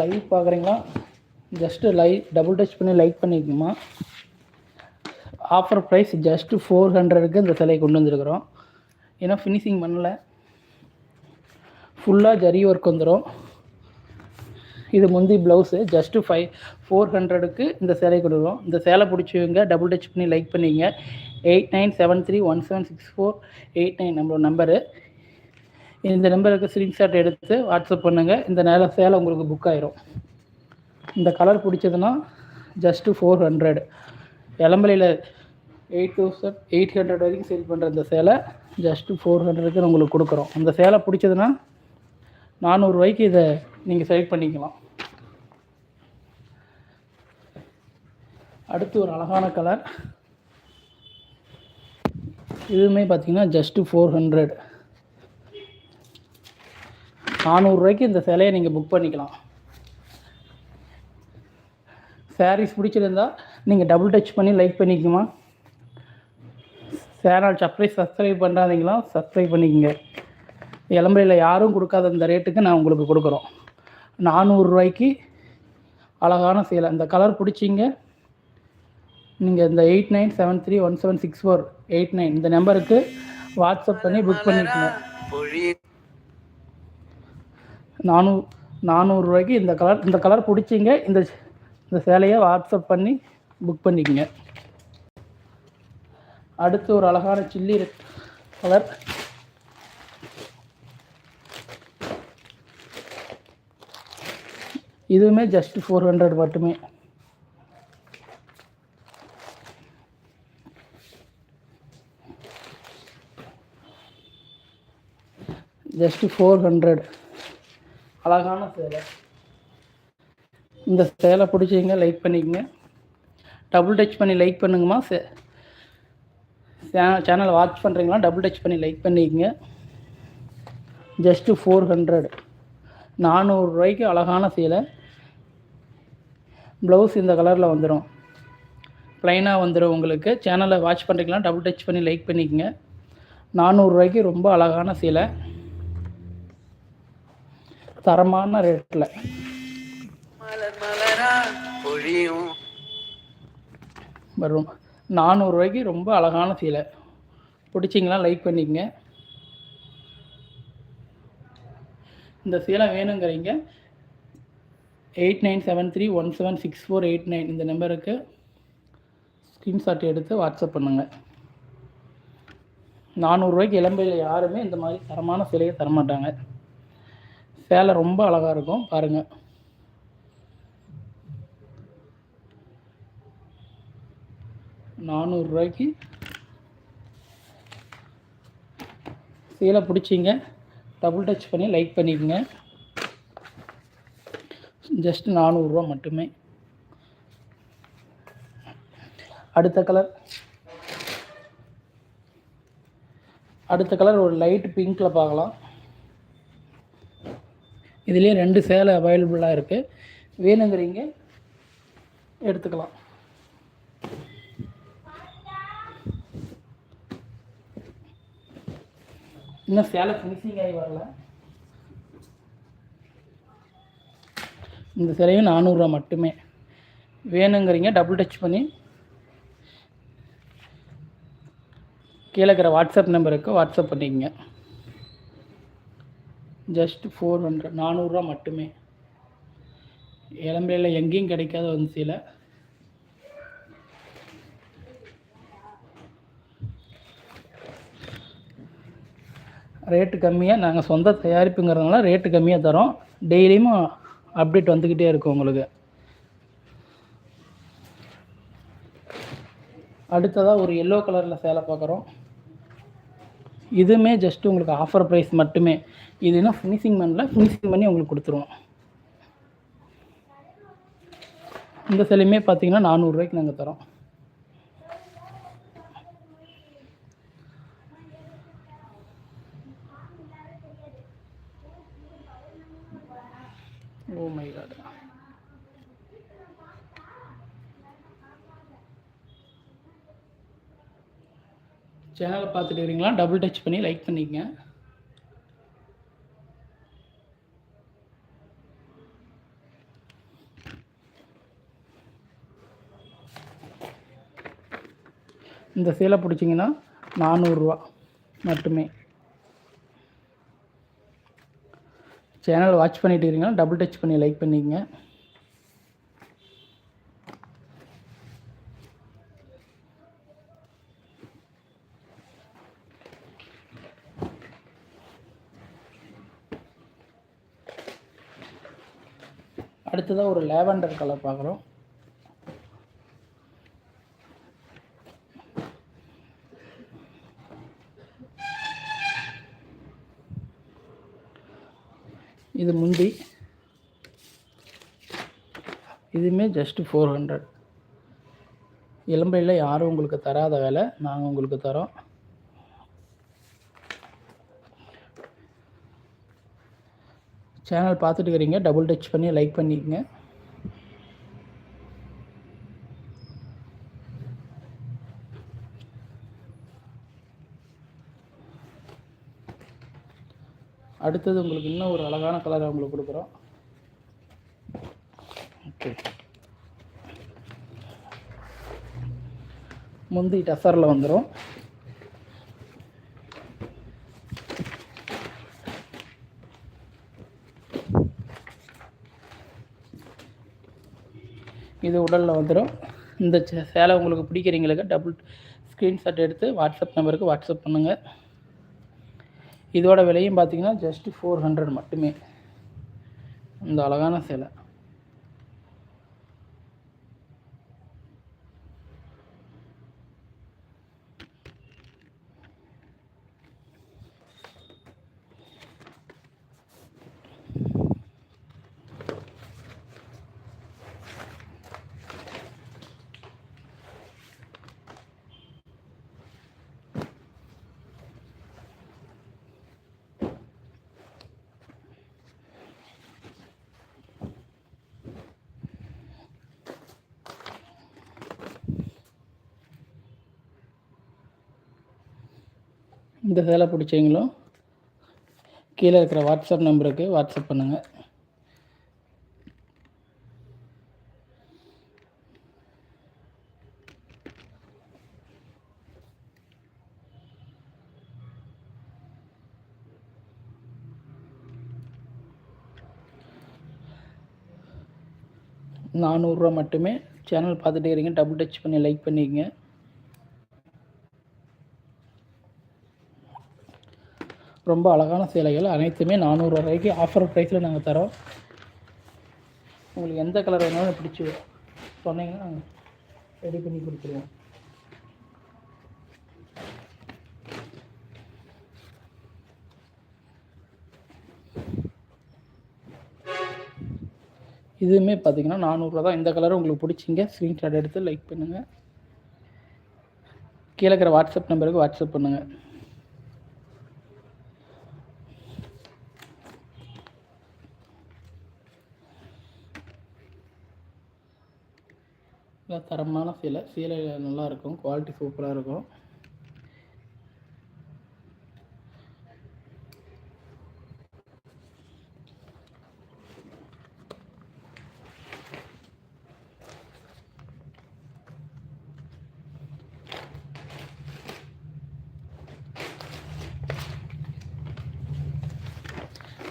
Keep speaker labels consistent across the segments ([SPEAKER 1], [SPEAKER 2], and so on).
[SPEAKER 1] Live பார்க்குறீங்களா? Just லை double touch பண்ணி லைக் பண்ணிக்கோமா ஆஃபர் ப்ரைஸ் ஜஸ்ட்டு ஃபோர் ஹண்ட்ரடுக்கு இந்த சிலையை கொண்டு வந்துருக்குறோம். ஏன்னா ஃபினிஷிங் பண்ணல. ஃபுல்லாக ஜரி ஒர்க் வந்துடும் இது முந்தி ப்ளவுஸு ஜஸ்ட்டு ஃபைவ் ஃபோர் ஹண்ட்ரடுக்கு இந்த சேலை கொடுக்குறோம் இந்த சேலை பிடிச்சவங்க டபுள் டச் பண்ணி லைக் பண்ணிங்க eight nine seven three one seven six four eight nine நம்மளோட நம்பரு இந்த நம்பருக்கு ஸ்க்ரீன்ஷாட் எடுத்து வாட்ஸ்அப் பண்ணுங்கள் இந்த நேரம் சேலை உங்களுக்கு புக் ஆயிரும். இந்த கலர் பிடிச்சதுன்னா ஜஸ்ட்டு ஃபோர் ஹண்ட்ரட் இளம்பலையில் எயிட் தௌசண்ட் எயிட் ஹண்ட்ரட் வரைக்கும் சேல் பண்ணுற இந்த சேலை ஜஸ்ட்டு ஃபோர் ஹண்ட்ரடுக்கு உங்களுக்கு கொடுக்குறோம். அந்த சேலை பிடிச்சதுன்னா நானூறுரூவாய்க்கு இதை நீங்கள் செலக்ட் பண்ணிக்கலாம். அடுத்து ஒரு அழகான கலர் இதுவுமே பார்த்தீங்கன்னா ஜஸ்ட்டு ஃபோர் ஹண்ட்ரட் நானூறுரூவாய்க்கு இந்த சிலையை நீங்கள் புக் பண்ணிக்கலாம். சாரீஸ் பிடிச்சிருந்தா நீங்கள் டபுள் டச் பண்ணி லைக் பண்ணிக்குமா சேனல் சப்ரைஸ் சப்ஸ்கிரைப் பண்ணுறாதீங்களா சப்ஸ்கிரைப் பண்ணிக்கோங்க. இளம்பரையில் யாரும் கொடுக்காத இந்த ரேட்டுக்கு நான் உங்களுக்கு கொடுக்குறோம். நானூறுரூவாய்க்கு அழகான சேலை. இந்த கலர் பிடிச்சிங்க. நீங்கள் இந்த eight nine seven three one seven six four eight nine இந்த நம்பருக்கு வாட்ஸ்அப் பண்ணி புக் பண்ணிக்கோங்க. நானூ நானூறுரூவாய்க்கு இந்த கலர் இந்த கலர் பிடிச்சிங்க. இந்த இந்த சேலையை வாட்ஸ்அப் பண்ணி புக் பண்ணிக்கோங்க. அடுத்து ஒரு அழகான சில்லி ரெட் கலர். இதுவுமே ஜஸ்ட் ஃபோர் ஹண்ட்ரட் மட்டுமே. ஜஸ்ட் ஃபோர் ஹண்ட்ரட் அழகான சேலை. இந்த சேலை பிடிச்சிங்க லைக் பண்ணிக்கங்க. டபுள் டச் பண்ணி லைக் பண்ணுங்கம்மா. சே சேனல் வாட்ச் பண்ணுறீங்களா டபுள் டச் பண்ணி லைக் பண்ணிக்கங்க. ஜஸ்ட்டு ஃபோர் ஹண்ட்ரட் நானூறுரூவாய்க்கு அழகான சேலை. ப்ளவுஸ் இந்த கலரில் வந்துடும் ப்ளைனாக வந்துடும் உங்களுக்கு. சேனலை வாட்ச் பண்ணுறீங்களா டபுள் டச் பண்ணி லைக் பண்ணிக்கங்க. நானூறுரூவாய்க்கு ரொம்ப அழகான சேலை. தரமான ரேட்டில் வரும். நானூறுரூவாய்க்கு ரொம்ப அழகான சீலை. பிடிச்சிங்களா லைக் பண்ணிக்கங்க. இந்த சீலை வேணுங்கிறீங்க. Eight nine seven three one seven six four eight nine இந்த நம்பருக்கு ஸ்க்ரீன்ஷாட் எடுத்து வாட்ஸ்அப் பண்ணுங்கள் நானூறுரூவாய்க்கு இளம்பையில் யாருமே இந்த மாதிரி தரமான சிலையை தரமாட்டாங்க. சேலை ரொம்ப அழகாக இருக்கும் பாருங்கள் நானூறுரூவாய்க்கு சீலை பிடிச்சிங்க. டபுள் டச் பண்ணி லைக் பண்ணிக்கோங்க. ஜஸ்ட் நானூறுரூவா மட்டுமே. அடுத்த கலர் அடுத்த கலர் ஒரு லைட் பிங்க்கில் பார்க்கலாம். இதுலேயே ரெண்டு சேலை அவைலபிளாக இருக்குது வேணுங்கிறீங்க எடுத்துக்கலாம். இன்னும் சேலை ஃபினிஷிங் ஆகி வரல. இந்த சிலையும் நானூறுரூவா மட்டுமே. வேணுங்கிறீங்க டபுள் டச் பண்ணி. கீழே இருக்கிற வாட்ஸ்அப் நம்பருக்கு வாட்ஸ்அப் பண்ணிக்கங்க. ஜஸ்ட் ஃபோர் ஹண்ட்ரட் நானூறுரூவா மட்டுமே. இளம்பையில் எங்கேயும் கிடைக்காத வந்து சில. ரேட்டு கம்மியாக நாங்கள் சொந்த தயாரிப்புங்கிறதுனால ரேட்டு கம்மியாக தரோம். டெய்லியும் அப்டேட் வந்துக்கிட்டே இருக்கும் உங்களுக்கு. அடுத்ததாக ஒரு எல்லோ கலரில் சேலை பார்க்குறோம் இதுவுமே ஜஸ்ட் உங்களுக்கு ஆஃபர் ப்ரைஸ் மட்டுமே. இது ஃபினிஷிங் பண்ணல ஃபினிஷிங் பண்ணி உங்களுக்கு கொடுத்துருவோம். இந்த சிலையுமே பார்த்தீங்கன்னா நானூறுரூவாய்க்கு நாங்கள் தரோம். சேனலை பார்த்துட்டு இருக்கீங்களா டபுள் டச் பண்ணி லைக் பண்ணிக்கங்க. இந்த சேலை பிடிச்சிங்கன்னா நானூறுரூவா மட்டுமே. சேனல் வாட்ச் பண்ணிட்டு இருக்கீங்கன்னா டபுள் டச் பண்ணி லைக் பண்ணிக்கங்க. அடுத்ததாக ஒரு லேவண்டர் கலர் பார்க்குறோம் இது முந்தி. இதுவுமே ஜஸ்ட்டு ஃபோர் ஹண்ட்ரட் இளம்பையில் யாரும் உங்களுக்கு தராத வேலை நாங்கள் உங்களுக்கு தரோம். சேனல் பார்த்துட்டு இருக்கிறீங்க டபுள் டச் பண்ணி லைக் பண்ணிக்கங்க. அடுத்தது உங்களுக்கு இன்னும் ஒரு அழகான கலரை உங்களுக்கு கொடுக்குறோம். ஓகே முந்தி டசரில் வந்துடும் இது உடலில் வந்துடும் இந்த சே- சேலை உங்களுக்கு பிடிக்கிறீங்களுக்கு டபுள் ஸ்க்ரீன்ஷாட் எடுத்து வாட்ஸ்அப் நம்பருக்கு வாட்ஸ்அப் பண்ணுங்கள் இதோட விலையும் பார்த்தீங்கன்னா ஜஸ்ட்டு ஃபோர் ஹண்ட்ரட் மட்டுமே. இந்த அழகான சேலை. இந்த சேலை பிடிச்சவங்களும் கீழே இருக்கிற வாட்ஸ்அப் நம்பருக்கு வாட்ஸ்அப் பண்ணுங்கள் நானூறுரூவா மட்டுமே. சேனல் பார்த்துட்டே இருங்க டபுள் டச் பண்ணி லைக் பண்ணிக்கங்க. ரொம்ப அழகான சேலைகள். அனைத்துமே நானூறு ரூபாய்க்கு ஆஃபர் ப்ரைஸில் நாங்கள் தரோம் உங்களுக்கு எந்த கலர் வேணாலும் பிடிச்சி சொன்னீங்கன்னா நாங்கள் ரெடி பண்ணி கொடுத்துருவோம். இதுவுமே பார்த்தீங்கன்னா நானூறுரூவா தான். இந்த கலர் உங்களுக்கு பிடிச்சிங்க ஸ்க்ரீன்ஷாட் எடுத்து லைக் பண்ணுங்கள் கீழே இருக்கிற வாட்ஸ்அப் நம்பருக்கு வாட்ஸ்அப் பண்ணுங்கள் தரமான சேலை. சீலை நல்லாயிருக்கும். குவாலிட்டி சூப்பராக இருக்கும்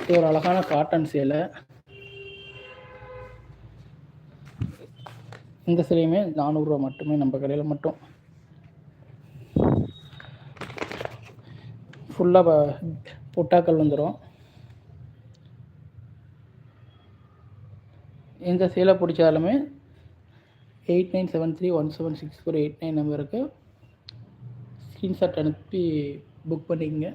[SPEAKER 1] இது ஒரு அழகான காட்டன் சேலை. இந்த சிலையுமே நானூறுரூவா மட்டுமே நம்ம கடையில் மட்டும். ஃபுல்லாக புட்டாக்கள் வந்துடும் இந்த சீலை பிடிச்சாலுமே eight nine seven three one seven six four eight nine நம்பருக்கு ஸ்க்ரீன்ஷாட் அனுப்பி புக் பண்ணிக்கங்க.